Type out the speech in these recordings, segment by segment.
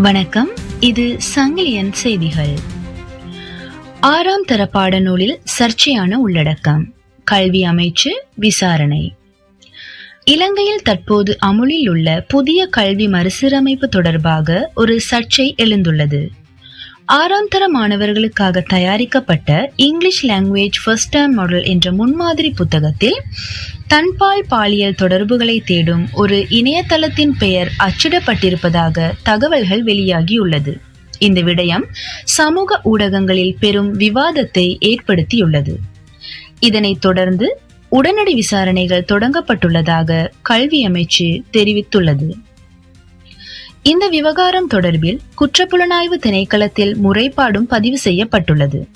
வணக்கம். இது சங்கிலியன் செய்திகள். ஆறாம் தர பாடநூலில் சர்ச்சையான உள்ளடக்கம். கல்வி அமைச்சு விசாரணை. இலங்கையில் தற்போது அமுலில் உள்ள புதிய கல்வி மறுசீரமைப்பு தொடர்பாக ஒரு சர்ச்சை எழுந்துள்ளது. ஆறாம் தர மாணவர்களுக்காக தயாரிக்கப்பட்ட English language first term model என்ற முன்மாதிரி புத்தகத்தில் தன்பால் பாலியல் தொடர்புகளை தேடும் ஒரு இணையதளத்தின் பெயர் அச்சிடப்பட்டிருப்பதாக தகவல்கள் வெளியாகியுள்ளது. இந்த விடயம் சமூக ஊடகங்களில் பெரும் விவாதத்தை ஏற்படுத்தியுள்ளது. இதனைத் தொடர்ந்து உடனடி விசாரணைகள் தொடங்கப்பட்டுள்ளதாக கல்வி அமைச்சு தெரிவித்துள்ளது. இந்த விவகாரம் தொடர்பில் குற்றப்புலனாய்வு திணைக்களத்தில் முறைப்பாடும் பதிவு செய்யப்பட்டுள்ளது.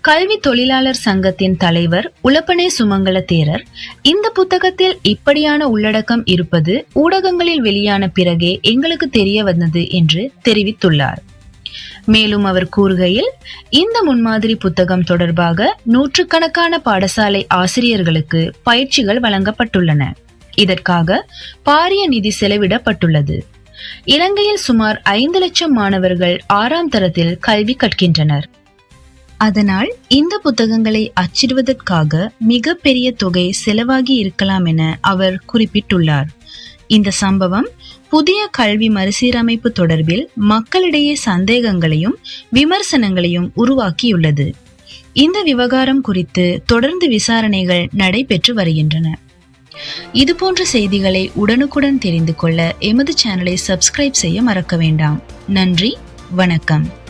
கல்வி தொழிலாளர் சங்கத்தின் தலைவர் உலப்பனே சுமங்கல தேரர் இந்த புத்தகத்தில் இப்படியான உள்ளடக்கம் இருப்பது ஊடகங்களில் வெளியான பிறகே எங்களுக்கு தெரிய வந்தது என்று தெரிவித்துள்ளார். மேலும் அவர் கூறுகையில் இந்த முன்மாதிரி புத்தகம் தொடர்பாக நூற்றுக்கணக்கான பாடசாலை ஆசிரியர்களுக்கு பயிற்சிகள் வழங்கப்பட்டுள்ளன. இதற்காக பாரிய நிதி செலவிடப்பட்டுள்ளது. இலங்கையில் சுமார் ஐந்து லட்சம் மாணவர்கள் ஆறாம் தரத்தில் கல்வி கற்கின்றனர். அதனால் இந்த புத்தகங்களை அச்சிடுவதற்காக மிக பெரிய தொகை செலவாகி இருக்கலாம் என அவர் குறிப்பிட்டுள்ளார். இந்த சம்பவம் புதிய கல்வி மறுசீரமைப்பு தொடர்பில் மக்களிடையே சந்தேகங்களையும் விமர்சனங்களையும் உருவாக்கியுள்ளது. இந்த விவகாரம் குறித்து தொடர்ந்து விசாரணைகள் நடைபெற்று வருகின்றன. இதுபோன்ற செய்திகளை உடனுக்குடன் தெரிந்து கொள்ள எமது சேனலை சப்ஸ்கிரைப் செய்ய மறக்க வேண்டாம். நன்றி வணக்கம்.